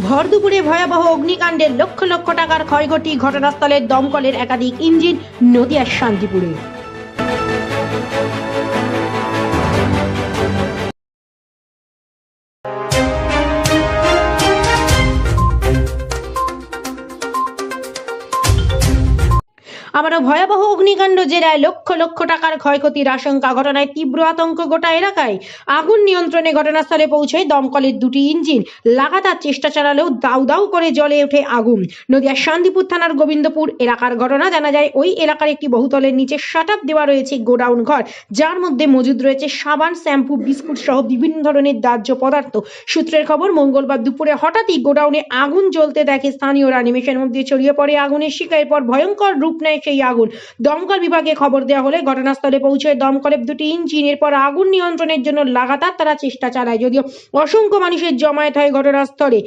ভর দুপুরে ভয়াবহ অগ্নিকাণ্ডের লক্ষ লক্ষ টাকার ক্ষয়ক্ষতি ঘটনাস্থলের দমকলের একাধিক ইঞ্জিন নদিয়ার শান্তিপুরে। আবারও ভয়াবহ অগ্নিকাণ্ড জেরায় লক্ষ লক্ষ টাকার ক্ষয়ক্ষতির আশঙ্কা। ঘটনায় তীব্র আতঙ্ক গোটা এলাকায়। আগুন নিয়ন্ত্রণে ঘটনাস্থলে পৌঁছয় দমকলের দুটি ইঞ্জিন। লাগাতার চেষ্টা চালালেও দাউ দাউ করে জ্বলে ওঠে আগুন। নদিয়ার শান্তিপুর থানার গোবিন্দপুর এলাকার ঘটনা জানা যায়, ওই এলাকার একটি বহুতলের নিচে শাট আপ দেওয়া রয়েছে গোডাউন ঘর। যার মধ্যে মজুদ রয়েছে সাবান, শ্যাম্পু, বিস্কুট সহ বিভিন্ন ধরনের দাহ্য পদার্থ। সূত্রের খবর, মঙ্গলবার দুপুরে হঠাৎই গোডাউনে আগুন জ্বলতে দেখে স্থানীয়রা নিমেষের মধ্যে ছড়িয়ে পড়ে আগুনের শিকার। পর ভয়ঙ্কর রূপ নেয় সেই আগুন। দমকল বিভাগে খবর দেওয়া হলে ঘটনাস্থলে পৌঁছে দমকলের দুটি ইঞ্জিন, এরপর আগুন নিয়ন্ত্রণের জন্য লাগাতার তারা চেষ্টা চালায়। যদিও অসংখ্য মানুষের জমায়েত হয় ঘটনাস্থলে।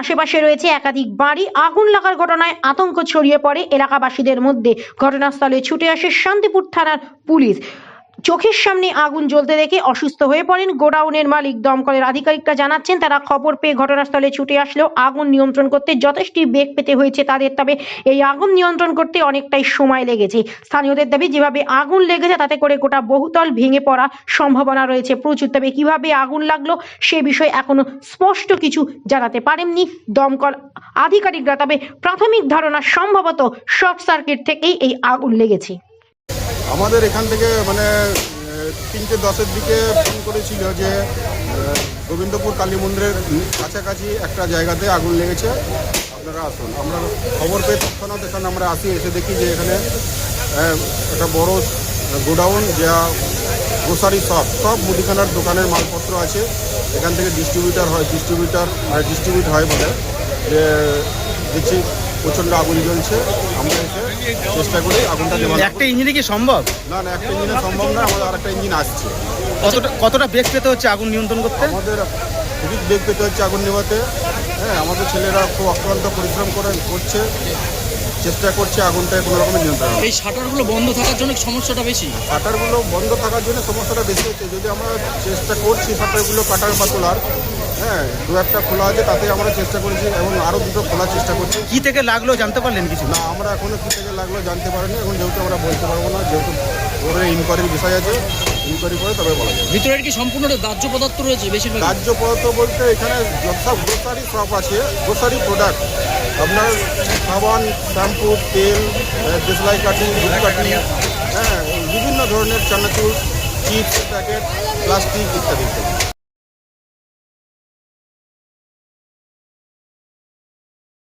আশেপাশে রয়েছে একাধিক বাড়ি। আগুন লাগার ঘটনায় আতঙ্ক ছড়িয়ে পড়ে এলাকাবাসীদের মধ্যে। ঘটনাস্থলে ছুটে আসে শান্তিপুর থানার পুলিশ। চোখের সামনে আগুন জ্বলতে দেখে অসুস্থ হয়ে পড়েন। গোডাউনের মালিক দমকলের আধিকারিকরা জানাচ্ছেন, তারা খবর পেয়ে ঘটনাস্থলে ছুটে আসলেও আগুন নিয়ন্ত্রণ করতে যথেষ্ট বেগ পেতে হয়েছে তাদের। তবে এই আগুন নিয়ন্ত্রণ করতে অনেকটাই সময় লেগেছে। স্থানীয়দের দাবি, যেভাবে আগুন লেগেছে তাতে করে গোটা বহুতল ভেঙে পড়া সম্ভাবনা রয়েছে। প্রচুর। তবে কীভাবে আগুন লাগল সে বিষয়ে এখনও স্পষ্ট কিছু জানাতে পারেননি দমকল আধিকারিকরা। তবে প্রাথমিক ধারণা সম্ভবত শর্ট সার্কিট থেকেই এই আগুন লেগেছে। আমাদের এখান থেকে মানে তিনটে দশের দিকে ফোন করেছিল যে গোবিন্দপুর কালী মন্দিরের কাছাকাছি একটা জায়গাতে আগুন লেগেছে। আপনারা আসুন। আমরা খবর পেয়ে তৎক্ষণাৎ এখানে আমরা আসি, এসে দেখি যে এখানে একটা বড় গোডাউন যা গ্রোসারি শপ, সব মুদিখানার দোকানের মালপত্র আছে। এখান থেকে ডিস্ট্রিবিউটার হয় ডিস্ট্রিবিউটার ডিস্ট্রিবিউট হয় বলে। যে, দেখছি প্রচণ্ড আগুন জ্বলছে আমরা এসে চেষ্টা করি আগুনটা নেওয়ার একটা ইঞ্জিনে কি সম্ভব? না না একটা ইঞ্জিনে সম্ভব না আমাদের আরেকটা ইঞ্জিন আসছে। কতটা কতটা বেগ পেতে হচ্ছে আগুন নিয়ন্ত্রণ করতে? আমাদের খুবই বেগ পেতে হচ্ছে আগুন নেওয়াতে হ্যাঁ আমাদের ছেলেরা খুব অক্লান্ত পরিশ্রম করে করছে চেষ্টা করছে আগুনটা কোনো রকমের নিয়ন্ত্রণ এই শাটারগুলো বন্ধ থাকার জন্য সমস্যাটা বেশি? শাটারগুলো বন্ধ থাকার জন্য সমস্যাটা বেশি হচ্ছে। যদি আমরা চেষ্টা করছি শাটারগুলো কাটার বা তোলার হ্যাঁ দু একটা খোলা আছে তাতে আমরা চেষ্টা করেছি এবং আরও দুটো খোলার চেষ্টা করছি। কি থেকে লাগল জানতে পারলেন কিছু? না আমরা এখনও কী থেকে লাগল জানতে পারিনি এখন যেহেতু আমরা বলতে পারব না যেহেতু ওদের ইনকোয়ারির বিষয় আছে ইনকোয়ারি করে তবে বলা যাবে। ভিতরের কি সম্পূর্ণ দাহ্য পদার্থ রয়েছে বেশিরভাগ? পদার্থ বলতে এখানে সব গ্রোসারি শপ আছে গ্রোসারি প্রোডাক্ট আপনার সাবান শ্যাম্পু তেল দেশলাই ধূপ কাঠি হ্যাঁ বিভিন্ন ধরনের চানাচুর চিপস প্যাকেট প্লাস্টিক ইত্যাদি ইত্যাদি।